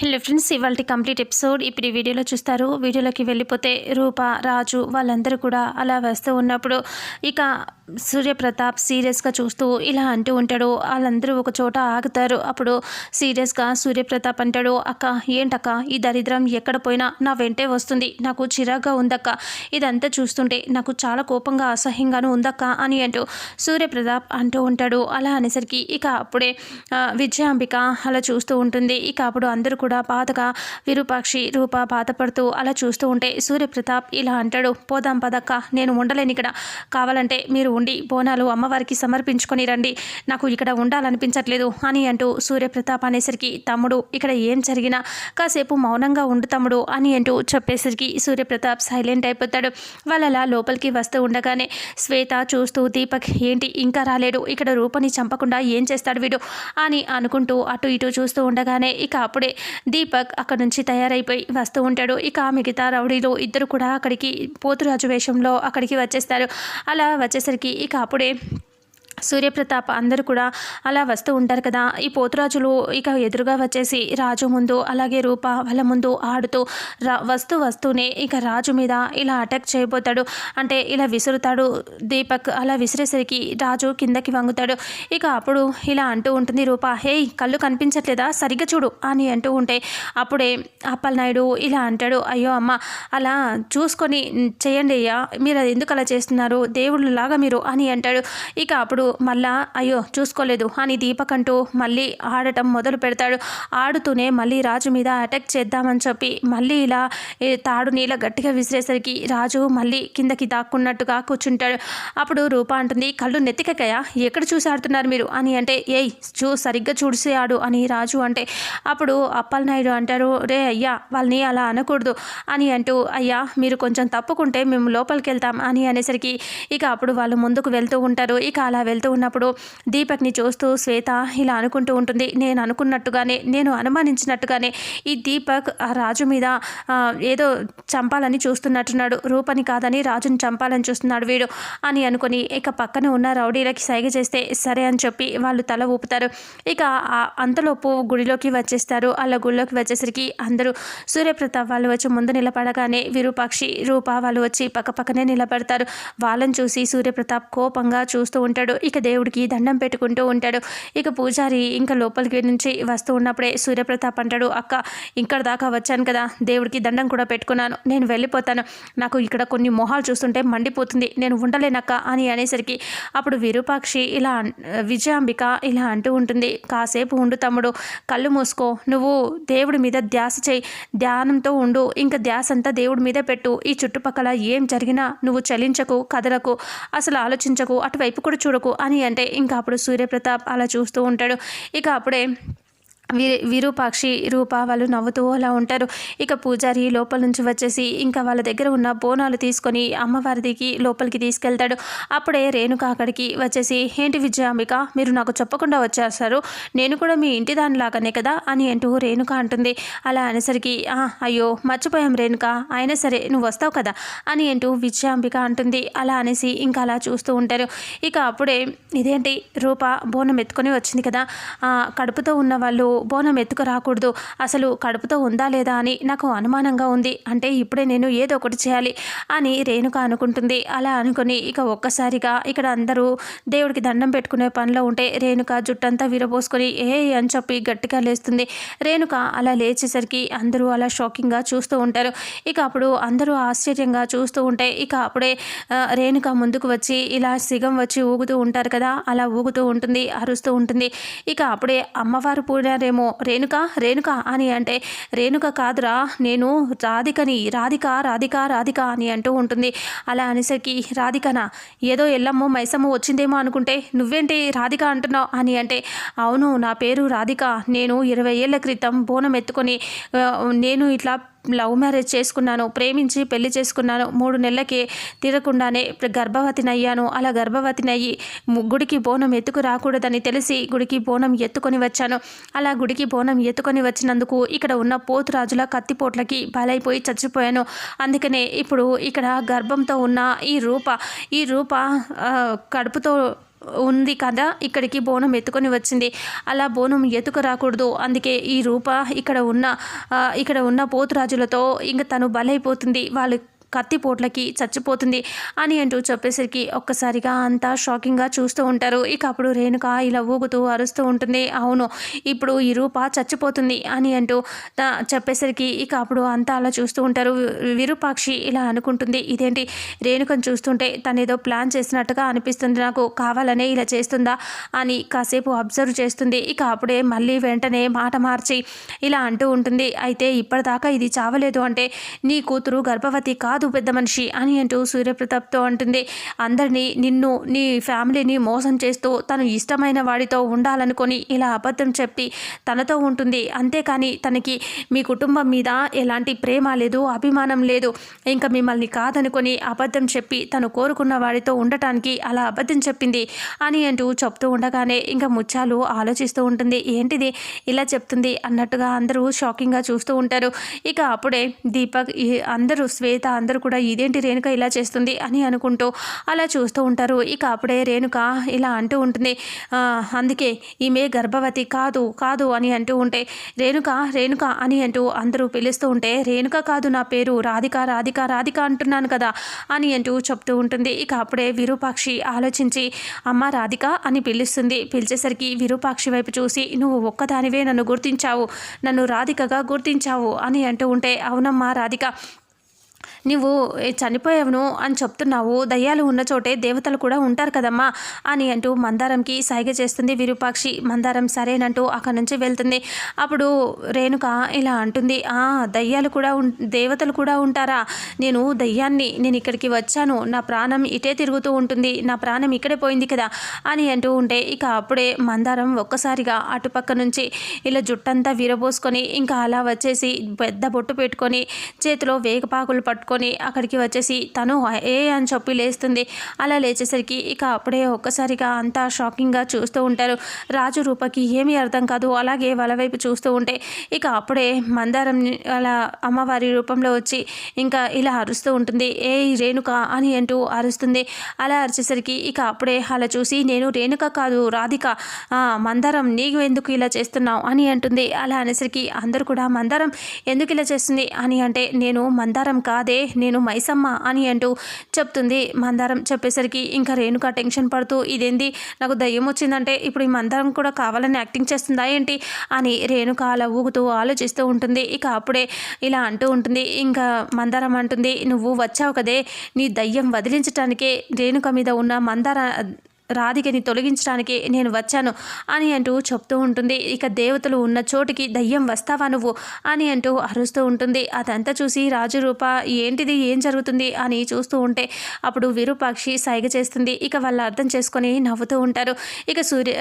Hello friends ఇవాళ complete episode. ఇప్పుడు ఈ వీడియోలో చూస్తారు వీడియోలోకి వెళ్ళిపోతే రూప రాజు వాళ్ళందరూ కూడా అలా వస్తూ ఉన్నప్పుడు ఇక సూర్యప్రతాప్ సీరియస్గా చూస్తూ ఇలా అంటూ ఉంటాడు. వాళ్ళందరూ ఒక చోట ఆగుతారు. అప్పుడు సీరియస్గా సూర్యప్రతాప్ అంటాడు అక్క ఏంటక్క? ఈ దరిద్రం ఎక్కడ పోయినా నా వెంటే వస్తుంది. నాకు చిరాగ్గా ఉందక్క. ఇదంతా చూస్తుంటే నాకు చాలా కోపంగా అసహ్యంగాను ఉందక్క అని అంటూ సూర్యప్రతాప్ అంటూ ఉంటాడు. అలా అనేసరికి ఇక అప్పుడే విజయాంబిక అలా చూస్తూ ఉంటుంది. ఇక అప్పుడు అందరూ కూడా బాధగా విరూపాక్షి రూప బాధపడుతూ అలా చూస్తూ ఉంటే సూర్యప్రతాప్ ఇలా అంటాడు పోదాం పదక్క నేను ఉండలేను ఇక్కడ. కావాలంటే మీరు ఉండి బోనాలు అమ్మవారికి సమర్పించుకొని రండి. నాకు ఇక్కడ ఉండాలనిపించట్లేదు అని అంటూ సూర్యప్రతాప్ అనేసరికి తమ్ముడు ఇక్కడ ఏం జరిగినా కాసేపు మౌనంగా ఉండు తమ్ముడు అని అంటూ చెప్పేసరికి సూర్యప్రతాప్ సైలెంట్ అయిపోతాడు. వాళ్ళలా లోపలికి వస్తూ ఉండగానే శ్వేత చూస్తూ దీపక్ ఏంటి? ఇంకా రాలేడు. ఇక్కడ రూపని చంపకుండా ఏం చేస్తాడు వీడు? అని అనుకుంటూ అటు ఇటు చూస్తూ ఉండగానే ఇక అప్పుడే దీపక్ అక్కడ నుంచి తయారైపోయి వస్తూ ఉంటాడు. ఇక మిగతా రౌడీలు ఇద్దరు కూడా అక్కడికి పోతురాజు వేషంలో అక్కడికి వచ్చేస్తారు. అలా వచ్చేసరికి ఇక అప్పుడే సూర్యప్రతాప్ అందరూ కూడా అలా వస్తూ ఉంటారు కదా. ఈ పోతురాజులు ఇక ఎదురుగా వచ్చేసి రాజు ముందు అలాగే రూప వాళ్ళ ముందు ఆడుతూ రా వస్తూ వస్తూనే ఇక రాజు మీద ఇలా అటాక్ చేయబోతాడు. అంటే ఇలా విసురుతాడు దీపక్. అలా విసిరేసరికి రాజు కిందకి వంగుతాడు. ఇక అప్పుడు ఇలా అంటూ ఉంటుంది రూప హే కళ్ళు కనిపించట్లేదా? సరిగ్గా చూడు అని అంటూ ఉంటే అప్పుడే అప్పలనాయుడు ఇలా అంటాడు అయ్యో అమ్మ అలా చూసుకొని చేయండి అయ్యా. మీరు అది ఎందుకు అలా చేస్తున్నారు? దేవుళ్ళు లాగా మీరు అని అంటాడు. ఇక అప్పుడు మళ్ళా అయ్యో చూసుకోలేదు. అని దీపక్ అంటూ మళ్ళీ ఆడటం మొదలు పెడతాడు. ఆడుతూనే మళ్ళీ రాజు మీద అటాక్ చేద్దామని చెప్పి మళ్ళీ ఇలా తాడు నీళ్ళ గట్టిగా విసిరేసరికి రాజు మళ్ళీ కిందకి దాక్కున్నట్టుగా కూర్చుంటాడు. అప్పుడు రూప అంటుంది కళ్ళు నెత్తికకయా ఎక్కడ చూసి ఆడుతున్నారు మీరు? అని అంటే ఏయ్ చూ సరిగ్గా చూసి ఆడు అని రాజు అంటే అప్పుడు అప్పలనాయుడు అంటారు రే అయ్యా వాళ్ళని అలా అనకూడదు అని అంటూ అయ్యా మీరు కొంచెం తప్పుకుంటే మేము లోపలికి వెళ్తాం అని అనేసరికి ఇక అప్పుడు వాళ్ళు ముందుకు వెళ్తూ ఉంటారు. ఇక అలా వెళ్తూ ఉన్నప్పుడు దీపక్ని చూస్తూ శ్వేత ఇలా అనుకుంటూ ఉంటుంది నేను అనుకున్నట్టుగానే నేను అనుమానించినట్టుగానే ఈ దీపక్ ఆ రాజు మీద ఏదో చంపాలని చూస్తున్నట్టున్నాడు. రూపని కాదని రాజుని చంపాలని చూస్తున్నాడు వీడు అని అనుకుని ఇక పక్కన ఉన్న రౌడీలకి సైగ చేస్తే సరే అని చెప్పి వాళ్ళు తల ఊపుతారు. ఇక అంతలోపు గుడిలోకి వచ్చేస్తారు. అలా గుడిలోకి వచ్చేసరికి అందరూ సూర్యప్రతాప్ వాళ్ళు వచ్చి ముందు నిలబడగానే విరూపాక్షి రూప వాళ్ళు వచ్చి పక్క పక్కనే నిలబడతారు. వాళ్ళని చూసి సూర్యప్రతాప్ కోపంగా చూస్తూ ఉంటాడు. ఇక దేవుడికి దండం పెట్టుకుంటూ ఉంటాడు. ఇక పూజారి ఇంకా లోపలికి నుంచి వస్తూ ఉన్నప్పుడే సూర్యప్రతాప్ అంటాడు అక్క ఇక్కడ దాకా వచ్చాను కదా దేవుడికి దండం కూడా పెట్టుకున్నాను. నేను వెళ్ళిపోతాను. నాకు ఇక్కడ కొన్ని మొహాలు చూస్తుంటే మండిపోతుంది. నేను ఉండలేనక్క అని అనేసరికి అప్పుడు విరూపాక్షి ఇలా విజయాంబిక ఇలా అంటూ ఉంటుంది కాసేపు ఉండు తమ్ముడు కళ్ళు మూసుకో. నువ్వు దేవుడి మీద ధ్యాస చేయి. ధ్యానంతో ఉండు. ఇంకా ధ్యాస అంతా దేవుడి మీద పెట్టు. ఈ చుట్టుపక్కల ఏం జరిగినా నువ్వు చలించకు కదలకు అసలు ఆలోచించకు. అటువైపు కూడా చూడకు. అని అంటే ఇంకా అప్పుడు సూర్యప్రతాప్ అలా చూస్తూ ఉంటాడు. ఇక అప్పుడే వి విరూపాక్షి రూప వాళ్ళు నవ్వుతూ అలా ఉంటారు. ఇక పూజారి లోపల నుంచి వచ్చేసి ఇంకా వాళ్ళ దగ్గర ఉన్న బోనాలు తీసుకొని అమ్మవారిదికి లోపలికి తీసుకెళ్తాడు. అప్పుడే రేణుక అక్కడికి వచ్చేసి ఏంటి విజయాంబిక? మీరు నాకు చెప్పకుండా వచ్చేస్తారు. నేను కూడా మీ ఇంటి దానిలాగానే కదా? అని అంటూ రేణుక అంటుంది. అలా అనేసరికి అయ్యో మర్చిపోయాం రేణుక. అయినా సరే నువ్వు వస్తావు కదా? అని అంటూ విజయాంబిక అంటుంది. అలా అనేసి ఇంకా అలా చూస్తూ ఉంటారు. ఇక అప్పుడే ఇదేంటి? రూప బోనం ఎత్తుకొని వచ్చింది కదా? కడుపుతో ఉన్న వాళ్ళు బోనం ఎత్తుకు రాకూడదు. అసలు కడుపుతో ఉందా లేదా అని నాకు అనుమానంగా ఉంది. అంటే ఇప్పుడే నేను ఏదో ఒకటి చేయాలి అని రేణుక అనుకుంటుంది. అలా అనుకుని ఇక ఒక్కసారిగా ఇక్కడ అందరూ దేవుడికి దండం పెట్టుకునే పనిలో ఉంటే రేణుక జుట్టంతా విరబోసుకొని ఏ అని చెప్పి గట్టిగా లేస్తుంది రేణుక అలా లేచేసరికి అందరూ అలా షాకింగ్గా చూస్తూ ఉంటారు. ఇక అప్పుడు అందరూ ఆశ్చర్యంగా చూస్తూ ఉంటే ఇక అప్పుడే రేణుక ముందుకు వచ్చి ఇలా సిగం వచ్చి ఊగుతూ ఉంటారు కదా అలా ఊగుతూ ఉంటుంది అరుస్తూ ఉంటుంది ఇక అప్పుడే అమ్మవారు పూడారేమో రేణుక రేణుక అని అంటే రేణుక కాదురా నేను రాధికని రాధిక రాధిక రాధిక అని అంటూ ఉంటుంది. అలా అనేసరికి రాధికనా ఏదో ఎల్లమ్మో మైసమ్మో వచ్చిందేమో అనుకుంటే నువ్వేంటి రాధిక అంటున్నావు అని అంటే అవును నా పేరు రాధిక. నేను ఇరవై ఏళ్ళ క్రితం బోనం ఎత్తుకొని నేను ఇట్లా లవ్ మ్యారేజ్ చేసుకున్నాను ప్రేమించి పెళ్ళి చేసుకున్నాను మూడు నెలలకే తీరకుండానే గర్భవతిని అయ్యాను అలా గర్భవతిని అయ్యి గుడికి బోనం ఎత్తుకు రాకూడదని తెలిసి గుడికి బోనం ఎత్తుకొని వచ్చాను. అలా గుడికి బోనం ఎత్తుకొని వచ్చినందుకు ఇక్కడ ఉన్న పోతురాజుల కత్తిపోట్లకి బలైపోయి చచ్చిపోయాను. అందుకనే ఇప్పుడు ఇక్కడ గర్భంతో ఉన్న ఈ రూప ఈ రూప కడుపుతో ఉంది కదా ఇక్కడికి బోనం ఎత్తుకొని వచ్చింది. అలా బోనం ఎత్తుకు రాకూడదు. అందుకే ఈ రూప ఇక్కడ ఉన్న ఇక్కడ ఉన్న పోతురాజులతో ఇంక తను బలైపోతుంది. వాళ్ళు కత్తిపోట్లకి చచ్చిపోతుంది అని అంటూ చెప్పేసరికి ఒక్కసారిగా అంతా షాకింగ్గా చూస్తూ ఉంటారు. ఇక అప్పుడు రేణుక ఇలా ఊగుతూ అరుస్తూ ఉంటుంది. అవును ఇప్పుడు ఈ రూప చచ్చిపోతుంది అని అంటూ చెప్పేసరికి ఇక అప్పుడు అంతా అలా చూస్తూ ఉంటారు. విరూపాక్షి ఇలా అనుకుంటుంది. ఇదేంటి? రేణుకను చూస్తుంటే తను ఏదో ప్లాన్ చేసినట్టుగా అనిపిస్తుంది నాకు. కావాలనే ఇలా చేస్తుందా అని కాసేపు అబ్జర్వ్ చేస్తుంది. ఇక అప్పుడే మళ్ళీ వెంటనే మాట మార్చి ఇలా అంటూ ఉంటుంది. అయితే ఇప్పటిదాకా ఇది చావలేదు అంటే నీ కూతురు గర్భవతి కాదు. కాదు పెద్ద మనిషి అని అంటూ సూర్యప్రతాప్తో అంటుంది. అందరినీ నిన్ను నీ ఫ్యామిలీని మోసం చేస్తూ తను ఇష్టమైన వాడితో ఉండాలనుకొని ఇలా అబద్ధం చెప్పి తనతో ఉంటుంది. అంతేకాని తనకి మీ కుటుంబం మీద ఎలాంటి ప్రేమ లేదు అభిమానం లేదు. ఇంకా మిమ్మల్ని కాదనుకొని అబద్ధం చెప్పి తను కోరుకున్న వాడితో ఉండటానికి అలా అబద్ధం చెప్పింది అని అంటూ చెప్తూ ఉండగానే ఇంకా ముత్యాలు ఆలోచిస్తూ ఉంటుంది. ఏంటిది ఇలా చెప్తుంది? అన్నట్టుగా అందరూ షాకింగ్గా చూస్తూ ఉంటారు. ఇక అప్పుడే దీపక్ అందరూ శ్వేత అందరూ అందరూ కూడా ఇదేంటి రేణుక ఇలా చేస్తుంది అని అనుకుంటూ అలా చూస్తూ ఉంటారు. ఇక అప్పుడే రేణుక ఇలా అంటూ ఉంటుంది. అందుకే ఈమె గర్భవతి కాదు కాదు అని అంటూ ఉంటే రేణుక రేణుక అని అంటూ అందరూ పిలుస్తూ ఉంటే రేణుక కాదు నా పేరు రాధిక రాధిక రాధిక అంటున్నాను కదా అని అంటూ చెప్తూ ఉంటుంది. ఇక అప్పుడే విరూపాక్షి ఆలోచించి అమ్మ రాధిక అని పిలుస్తుంది. పిలిచేసరికి విరూపాక్షి వైపు చూసి నువ్వు ఒక్కదానివే నన్ను గుర్తించావు నన్ను రాధికగా గుర్తించావు అని అంటూ ఉంటే అవునమ్మా రాధిక నువ్వు చనిపోయావును అని చెప్తున్నావు. దయ్యాలు ఉన్న చోటే దేవతలు కూడా ఉంటారు కదమ్మా అని అంటూ మందారంకి సైగ చేస్తుంది విరూపాక్షి. మందారం సరేనంటూ అక్కడి నుంచి వెళ్తుంది. అప్పుడు రేణుక ఇలా అంటుంది ఆ దయ్యాలు కూడా దేవతలు కూడా ఉంటారా? నేను దయ్యాన్ని నేను ఇక్కడికి వచ్చాను. నా ప్రాణం ఇటే తిరుగుతూ ఉంటుంది. నా ప్రాణం ఇక్కడే పోయింది కదా అని అంటూ ఉంటే ఇక అప్పుడే మందారం ఒక్కసారిగా అటుపక్క నుంచి ఇలా జుట్టంతా విరబోసుకొని ఇంకా అలా వచ్చేసి పెద్ద బొట్టు పెట్టుకొని చేతిలో వేగపాకులు పట్టుకొని పట్టుకొని అక్కడికి వచ్చేసి తను ఏ అని చెప్పి లేస్తుంది. అలా లేచేసరికి ఇక అప్పుడే ఒక్కసారిగా అంతా షాకింగ్గా చూస్తూ ఉంటారు. రాజు రూపకి ఏమీ అర్థం కాదు. అలాగే వాళ్ళ వైపు చూస్తూ ఉంటే ఇక అప్పుడే మందారం అలా అమ్మవారి రూపంలో వచ్చి ఇంకా ఇలా అరుస్తూ ఉంటుంది. ఏ రేణుక అని అంటూ అరుస్తుంది. అలా అరిచేసరికి ఇక అప్పుడే అలా చూసి నేను రేణుక కాదు రాధిక. మందారం నీకు ఎందుకు ఇలా చేస్తున్నావు? అని అంటుంది. అలా అనేసరికి అందరూ కూడా మందారం ఎందుకు ఇలా చేస్తుంది? అని అంటే నేను మందారం కాదే నేను మైసమ్మ అని అంటూ చెప్తుంది మందారం చెప్పేసరికి ఇంకా రేణుక టెన్షన్ పడుతూ ఇదేంది? నాకు దయ్యం వచ్చిందంటే ఇప్పుడు ఈ మందారం కూడా కావాలని యాక్టింగ్ చేస్తుందా ఏంటి? అని రేణుక అలా ఊగుతూ ఆలోచిస్తూ ఉంటుంది. ఇక అప్పుడే ఇలా అంటూ ఉంటుంది. ఇంకా మందారం అంటుంది నువ్వు వచ్చావు కదే నీ దయ్యం వదిలించటానికే రేణుక మీద ఉన్న మందార రాధికని తొలగించడానికి నేను వచ్చాను అని అంటూ చెప్తూ ఉంటుంది. ఇక దేవతలు ఉన్న చోటికి దయ్యం వస్తావా నువ్వు అని అంటూ అరుస్తూ ఉంటుంది. అదంతా చూసి రాజు రూప ఏంటిది? ఏం జరుగుతుంది? అని చూస్తూ ఉంటే అప్పుడు విరూపాక్షి సైగ చేస్తుంది. ఇక వాళ్ళు అర్థం చేసుకొని నవ్వుతూ ఉంటారు. ఇక సూర్య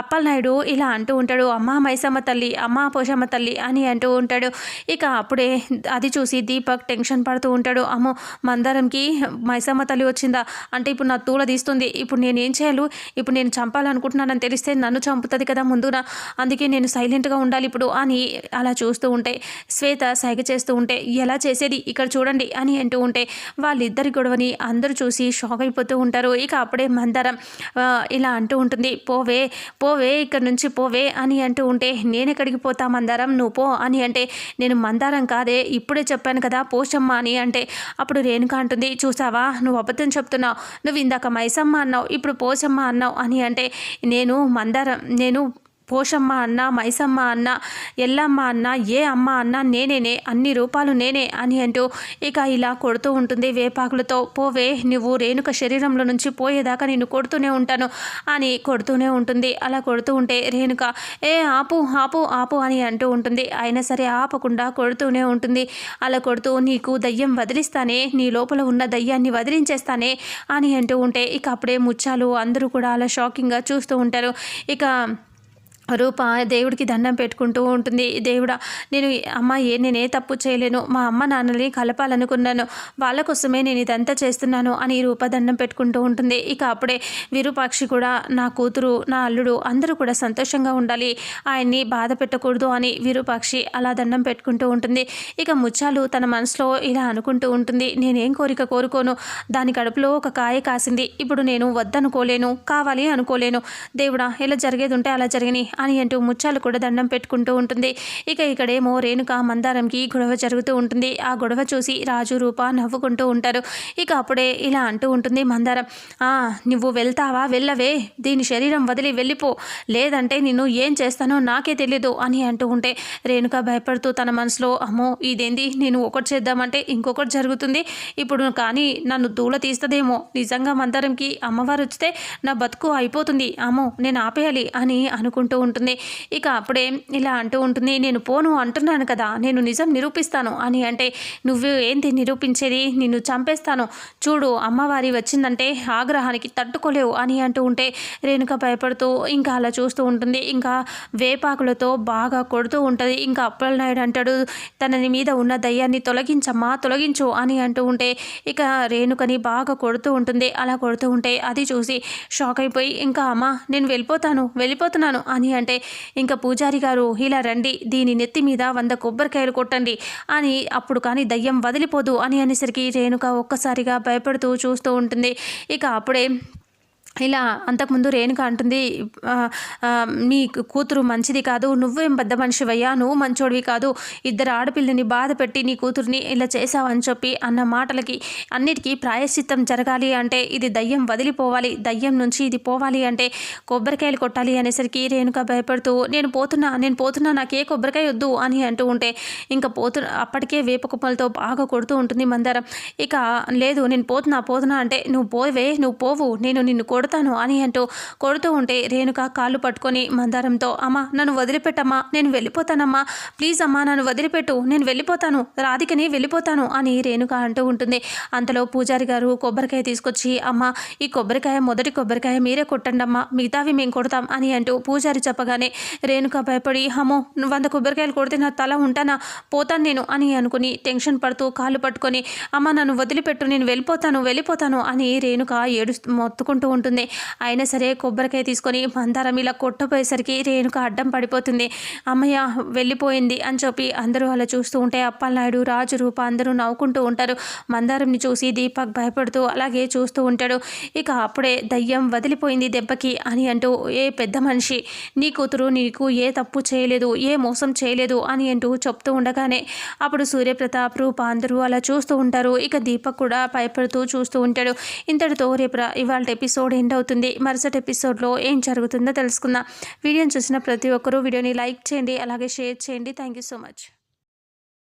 అప్పలనాయుడు ఇలా అంటూ ఉంటాడు అమ్మ మైసమ్మ తల్లి అమ్మ పోషమ్మ తల్లి అని అంటూ ఉంటాడు. ఇక అప్పుడే అది చూసి దీపక్ టెన్షన్ పడుతూ ఉంటాడు. అమ్మో మందారంకి మైసమ్మ తల్లి వచ్చిందా? అంటే ఇప్పుడు నా తూల తీస్తుంది. ఇప్పుడు నేను ఏం చేయాలి? ఇప్పుడు నేను చంపాలనుకుంటున్నానని తెలిస్తే నన్ను చంపుతుంది కదా ముందున. అందుకే నేను సైలెంట్గా ఉండాలి ఇప్పుడు అని అలా చూస్తూ ఉంటే శ్వేత సైగ చేస్తూ ఉంటే ఎలా చేసేది? ఇక్కడ చూడండి అని అంటూ ఉంటే వాళ్ళిద్దరి గొడవని అందరూ చూసి షాక్ అయిపోతూ ఉంటారు. ఇక అప్పుడే మందారం ఇలా అంటూ ఉంటుంది పోవే పోవే ఇక్కడ నుంచి పోవే అని అంటూ ఉంటే నేను ఎక్కడికి పోతా మందారం? నువ్వు పో అని అంటే నేను మందారం కాదే ఇప్పుడే చెప్పాను కదా పోషమ్మ అని అంటే అప్పుడు రేణుక అంటుంది చూసావా నువ్వు అబద్ధం చెప్తున్నావు. నువ్వు ఇందాక మైసమ్మ అన్నావు ఇప్పుడు పోషమ్మ అన్నావు అని అంటే నేను మందారం నేను పోషమ్మ అన్న మైసమ్మ అన్న ఎల్లమ్మ అన్న ఏ అమ్మ అన్న నేనేనే అన్ని రూపాలు నేనే అని అంటూ ఇక ఇలా కొడుతూ ఉంటుంది వేపాకులతో. పోవే నువ్వు రేణుక శరీరంలో నుంచి పోయేదాకా నేను కొడుతూనే ఉంటాను అని కొడుతూనే ఉంటుంది. అలా కొడుతూ ఉంటే రేణుక ఏ ఆపు ఆపు ఆపు అని అంటూ ఉంటుంది. అయినా సరే ఆపకుండా కొడుతూనే ఉంటుంది. అలా కొడుతూ నీకు దయ్యం వదిలిస్తానే నీ లోపల ఉన్న దయ్యాన్ని వదిలించేస్తానే అని అంటూ ఉంటే ఇక అప్పుడే ముచ్చాలు అందరూ కూడా అలా షాకింగ్గా చూస్తూ ఉంటారు. ఇక రూప దేవుడికి దండం పెట్టుకుంటూ ఉంటుంది. దేవుడా నేను అమ్మ ఏ నేనే తప్పు చేయలేను. మా అమ్మ నాన్నని కలపాలనుకున్నాను. వాళ్ళ కోసమే నేను ఇదంతా చేస్తున్నాను అని రూప దండం పెట్టుకుంటూ ఉంటుంది. ఇక అప్పుడే విరూపాక్షి కూడా నా కూతురు నా అల్లుడు అందరూ కూడా సంతోషంగా ఉండాలి. ఆయన్ని బాధ పెట్టకూడదు అని విరూపాక్షి అలా దండం పెట్టుకుంటూ ఉంటుంది. ఇక ముచ్చాలు తన మనసులో ఇలా అనుకుంటూ ఉంటుంది. నేనేం కోరిక కోరుకోను? దాని కడుపులో ఒక కాయ కాసింది. ఇప్పుడు నేను వద్దనుకోలేను కావాలి అనుకోలేను. దేవుడా ఇలా జరిగేది ఉంటే అలా జరిగినాయి అని అంటూ ముచ్చాలు కూడా దండం పెట్టుకుంటూ ఉంటుంది. ఇక ఇక్కడేమో రేణుక మందారంకి గొడవ జరుగుతూ ఉంటుంది. ఆ గొడవ చూసి రాజు రూప నవ్వుకుంటూ ఉంటారు. ఇక అప్పుడే ఇలా అంటూ ఉంటుంది మందారం. ఆ నువ్వు వెళ్తావా? వెళ్ళవే. దీని శరీరం వదిలి వెళ్ళిపో. లేదంటే నిన్ను ఏం చేస్తానో నాకే తెలీదు అని అంటూ ఉంటే రేణుక భయపడుతూ తన మనసులో అమ్మో ఇదేంది? నేను ఒకటి చేద్దామంటే ఇంకొకటి జరుగుతుంది. ఇప్పుడు కానీ నన్ను దూల తీస్తుందేమో. నిజంగా మందారంకి అమ్మవారు వస్తే నా బతుకు అయిపోతుంది. అమ్మో నేను ఆపేయాలి అని అనుకుంటూ ఉంటుంది. ఇక అప్పుడే ఇలా అంటూ ఉంటుంది నేను పోను అంటున్నాను కదా నేను నిజం నిరూపిస్తాను అని అంటే నువ్వు ఏంటి నిరూపించేది? నిన్ను చంపేస్తాను. చూడు అమ్మవారి వచ్చిందంటే ఆగ్రహానికి తట్టుకోలేవు అని అంటూ ఉంటే రేణుక భయపడుతూ ఇంకా అలా చూస్తూ ఉంటుంది. ఇంకా వేపాకులతో బాగా కొడుతూ ఉంటుంది. ఇంకా అప్పలనాయుడు అంటాడు తనని మీద ఉన్న దయ్యాన్ని తొలగించమ్మా తొలగించు అని అంటూ ఉంటే ఇక రేణుకని బాగా కొడుతూ ఉంటుంది. అలా కొడుతూ ఉంటే అది చూసి షాక్ అయిపోయి ఇంకా అమ్మ నేను వెళ్ళిపోతాను వెళ్ళిపోతున్నాను అని అంటే ఇంకా పూజారి గారు ఇలా రండి దీని నెత్తి మీద వంద కొబ్బరికాయలు కొట్టండి అని అప్పుడు కానీ దయ్యం వదిలిపోదు అని అనేసరికి రేణుక ఒక్కసారిగా భయపడుతూ చూస్తూ ఉంటుంది. ఇక అప్పుడే ఇలా అంతకుముందు రేణుక అంటుంది నీ కూతురు మంచిది కాదు నువ్వేం పెద్ద మనిషివయ్యా నువ్వు మంచోడివి కాదు ఇద్దరు ఆడపిల్లని బాధ పెట్టి నీ కూతుర్ని ఇలా చేసావని చెప్పి అన్న మాటలకి అన్నిటికీ ప్రాయశ్చిత్తం జరగాలి అంటే ఇది దయ్యం వదిలిపోవాలి దయ్యం నుంచి ఇది పోవాలి అంటే కొబ్బరికాయలు కొట్టాలి అనేసరికి రేణుక భయపడుతూ నేను పోతున్నా నేను పోతున్నా నాకు ఏ కొబ్బరికాయ వద్దు అని అంటూ ఉంటే ఇంకా పోతు అప్పటికే వేప కుప్పలతో బాగా కొడుతూ ఉంటుంది మందారం. ఇక లేదు నేను పోతున్నా పోతున్నా అంటే నువ్వు పోవే నువ్వు పోవు నేను నిన్ను కొడతాను అని అంటూ కొడుతూ ఉంటే రేణుక కాళ్ళు పట్టుకొని మందారంతో అమ్మా నన్ను వదిలిపెట్టమ్మా నేను వెళ్ళిపోతానమ్మా. ప్లీజ్ అమ్మా నన్ను వదిలిపెట్టు. నేను వెళ్ళిపోతాను. రాధికని వెళ్ళిపోతాను అని రేణుక అంటూ ఉంటుంది. అంతలో పూజారి గారు కొబ్బరికాయ తీసుకొచ్చి అమ్మ ఈ కొబ్బరికాయ మొదటి కొబ్బరికాయ మీరే కొట్టండి అమ్మా మిగతావి మేము కొడతాం అని అంటూ పూజారి చెప్పగానే రేణుక భయపడి అమ్మో వంద కొబ్బరికాయలు కొడితే నా తల ఉంటానా? పోతాను నేను అని అనుకుని టెన్షన్ పడుతూ కాళ్ళు పట్టుకొని అమ్మ నన్ను వదిలిపెట్టు. నేను వెళ్ళిపోతాను వెళ్ళిపోతాను అని రేణుక ఏడు మొత్తుకుంటూ ఉంటుంది. ఉంటుంది అయినా సరే కొబ్బరికాయ తీసుకొని మందారం ఇలా కొట్టపోయేసరికి రేణుక అడ్డం పడిపోతుంది. అమ్మయ్య వెళ్ళిపోయింది అని చెప్పి అందరూ అలా చూస్తూ ఉంటే అప్పలనాయుడు రాజు రూప అందరూ నవ్వుకుంటూ ఉంటారు. మందారంని చూసి దీపక్ భయపడుతూ అలాగే చూస్తూ ఉంటాడు. ఇక అప్పుడే దయ్యం వదిలిపోయింది దెబ్బకి అని అంటూ ఏ పెద్ద మనిషి నీ కూతురు నీకు ఏ తప్పు చేయలేదు ఏ మోసం చేయలేదు అని అంటూ చెప్తూ ఉండగానే అప్పుడు సూర్యప్రతాప్ రూప అందరూ అలా చూస్తూ ఉంటారు. ఇక దీపక్ కూడా భయపడుతూ చూస్తూ ఉంటాడు. ఇంతటితో రేపు ఇవాళ ఎపిసోడ్ ఎండ్ అవుతుంది. మరుసటి ఎపిసోడ్లో ఏం జరుగుతుందో తెలుసుకుందాం. వీడియోని చూసిన ప్రతి ఒక్కరూ వీడియోని లైక్ చేయండి అలాగే షేర్ చేయండి. Thank you so much.